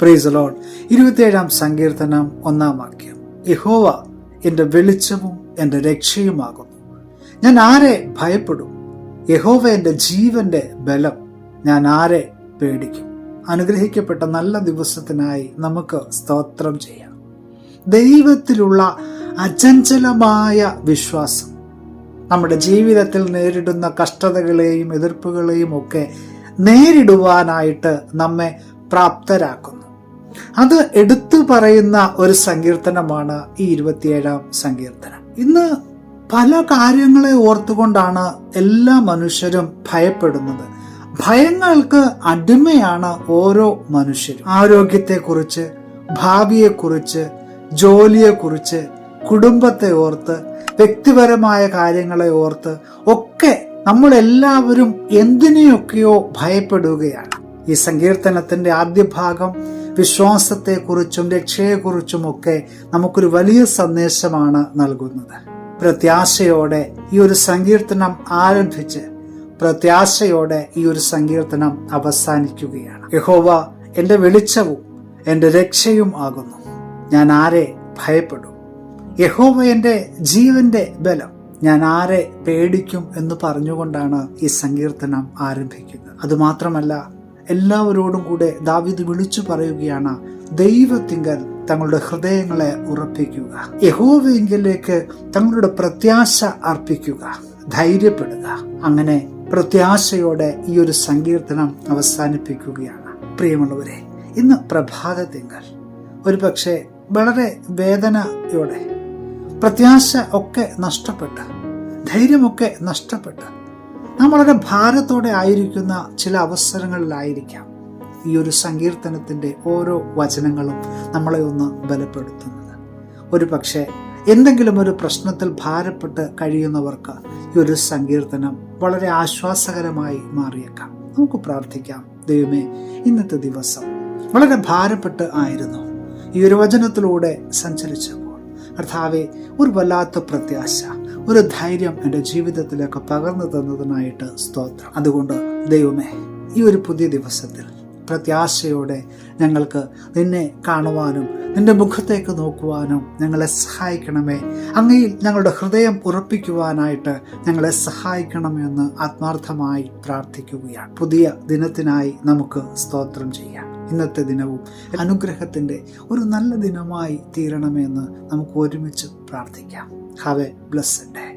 Price loan ഇരുപത്തിയേഴാം സങ്കീർത്തനം ഒന്നാം വാക്യം. യഹോവ എന്റെ വെളിച്ചവും എന്റെ രക്ഷയുമാകുന്നു. ഞാൻ ആരെ ഭയപ്പെടും? യഹോവ എന്റെ ജീവന്റെ ബലം. ഞാൻ ആരെ പേടിക്കും? അനുഗ്രഹിക്കപ്പെട്ട നല്ല ദിവസത്തിനായി നമുക്ക് സ്തോത്രം ചെയ്യാം. ദൈവത്തിലുള്ള അചഞ്ചലമായ വിശ്വാസം. നമ്മുടെ ജീവിതത്തിൽ നേരിടുന്ന കഷ്ടതകളെയും എതിർപ്പുകളെയും ഒക്കെ നേരിടുവാനായിട്ട് നമ്മെ പ്രാപ്തരാക്കുന്നു. അത് എടുത്തു പറയുന്ന ഒരു സങ്കീർത്തനമാണ് ഈ ഇരുപത്തിയേഴാം സങ്കീർത്തനം. ഇന്ന് പല കാര്യങ്ങളെ ഓർത്തുകൊണ്ടാണ് എല്ലാ മനുഷ്യരും ഭയപ്പെടുന്നത്. ഭയങ്ങൾക്ക് അടിമയാണ് ഓരോ മനുഷ്യരും. ആരോഗ്യത്തെക്കുറിച്ച് ഭാവിയെക്കുറിച്ച് ജോലിയെക്കുറിച്ച് കുടുംബത്തെ ഓർത്ത് വ്യക്തിപരമായ കാര്യങ്ങളെ ഓർത്ത് ഒക്കെ നമ്മളെല്ലാവരും എന്തിനെയൊക്കെയോ ഭയപ്പെടുകയാണ്. ഈ സങ്കീർത്തനത്തിന്റെ ആദ്യ ഭാഗം വിശ്വാസത്തെക്കുറിച്ചും രക്ഷയെക്കുറിച്ചും ഒക്കെ നമുക്കൊരു വലിയ സന്ദേശമാണ് നൽകുന്നത്. പ്രത്യാശയോടെ ഈ ഒരു സങ്കീർത്തനം ആരംഭിച്ച് പ്രത്യാശയോടെ ഈ ഒരു സങ്കീർത്തനം അവസാനിക്കുകയാണ്. യഹോവ എന്റെ വെളിച്ചവും എന്റെ രക്ഷയും ആകുന്നു. ഞാൻ ആരെ ഭയപ്പെടും? യഹോവ എന്റെ ജീവന്റെ ബലം. ഞാൻ ആരെ പേടിക്കും എന്ന് പറഞ്ഞുകൊണ്ടാണ് ഈ സങ്കീർത്തനം ആരംഭിക്കുന്നത്. അതുമാത്രമല്ല എല്ലാവരോടും കൂടെ ദാവിദ് വിളിച്ചു പറയുകയാണ് ദൈവത്തിങ്കൽ തങ്ങളുടെ ഹൃദയങ്ങളെ ഉറപ്പിക്കുക. യഹോവയെങ്കിലേക്ക് തങ്ങളുടെ പ്രത്യാശ അർപ്പിക്കുക. ധൈര്യപ്പെടുക. അങ്ങനെ പ്രത്യാശയോടെ ഈ ഒരു സങ്കീർത്തനം അവസാനിപ്പിക്കുകയാണ്. പ്രിയമുള്ളവരെ ഇന്ന് പ്രഭാതത്തിങ്കൽ. ഒരു പക്ഷേ വളരെ വേദനയോടെ പ്രത്യാശ ഒക്കെ നഷ്ടപ്പെട്ട് ധൈര്യമൊക്കെ നഷ്ടപ്പെട്ട് നാം വളരെ ഭാരത്തോടെ ആയിരിക്കുന്ന ചില അവസരങ്ങളിലായിരിക്കാം ഈ ഒരു സങ്കീർത്തനത്തിന്റെ ഓരോ വചനങ്ങളും നമ്മളെ ഒന്ന് ബലപ്പെടുത്തുന്നത്. ഒരു പക്ഷേ എന്തെങ്കിലും ഒരു പ്രശ്നത്തിൽ ഭാരപ്പെട്ട് കഴിയുന്നവർക്ക് ഈ ഒരു സങ്കീർത്തനം വളരെ ആശ്വാസകരമായി മാറിയേക്കാം. നമുക്ക് പ്രാർത്ഥിക്കാം. ദൈവമേ ഇന്നത്തെ ദിവസം വളരെ ഭാരപ്പെട്ട് ആയിരുന്നു. ഈ ഒരു വചനത്തിലൂടെ സഞ്ചരിച്ചപ്പോൾ കർത്താവെ ഒരു വല്ലാത്ത പ്രത്യാശ. ഒരു ധൈര്യം എന്റെ ജീവിതത്തിലേക്ക് പകർന്നു തന്നതിനായിട്ട് സ്തോത്രം. അതുകൊണ്ട് ദൈവമേ ഈ ഒരു പുതിയ ദിവസത്തിൽ പ്രത്യാശയോടെ ഞങ്ങൾക്ക് നിന്നെ കാണുവാനും നിന്റെ മുഖത്തേക്ക് നോക്കുവാനും ഞങ്ങളെ സഹായിക്കണമേ. അങ്ങയിൽ ഞങ്ങളുടെ ഹൃദയം ഉറപ്പിക്കുവാനായിട്ട് ഞങ്ങളെ സഹായിക്കണമെന്ന് ആത്മാർത്ഥമായി പ്രാർത്ഥിക്കുകയാണ്. പുതിയ ദിനത്തിനായി നമുക്ക് സ്തോത്രം ചെയ്യാം. ഇന്നത്തെ ദിനവും അനുഗ്രഹത്തിന്റെ ഒരു നല്ല ദിനമായി തീരണമെന്ന് നമുക്ക് ഒരുമിച്ച് പ്രാർത്ഥിക്കാം. Have A blessed day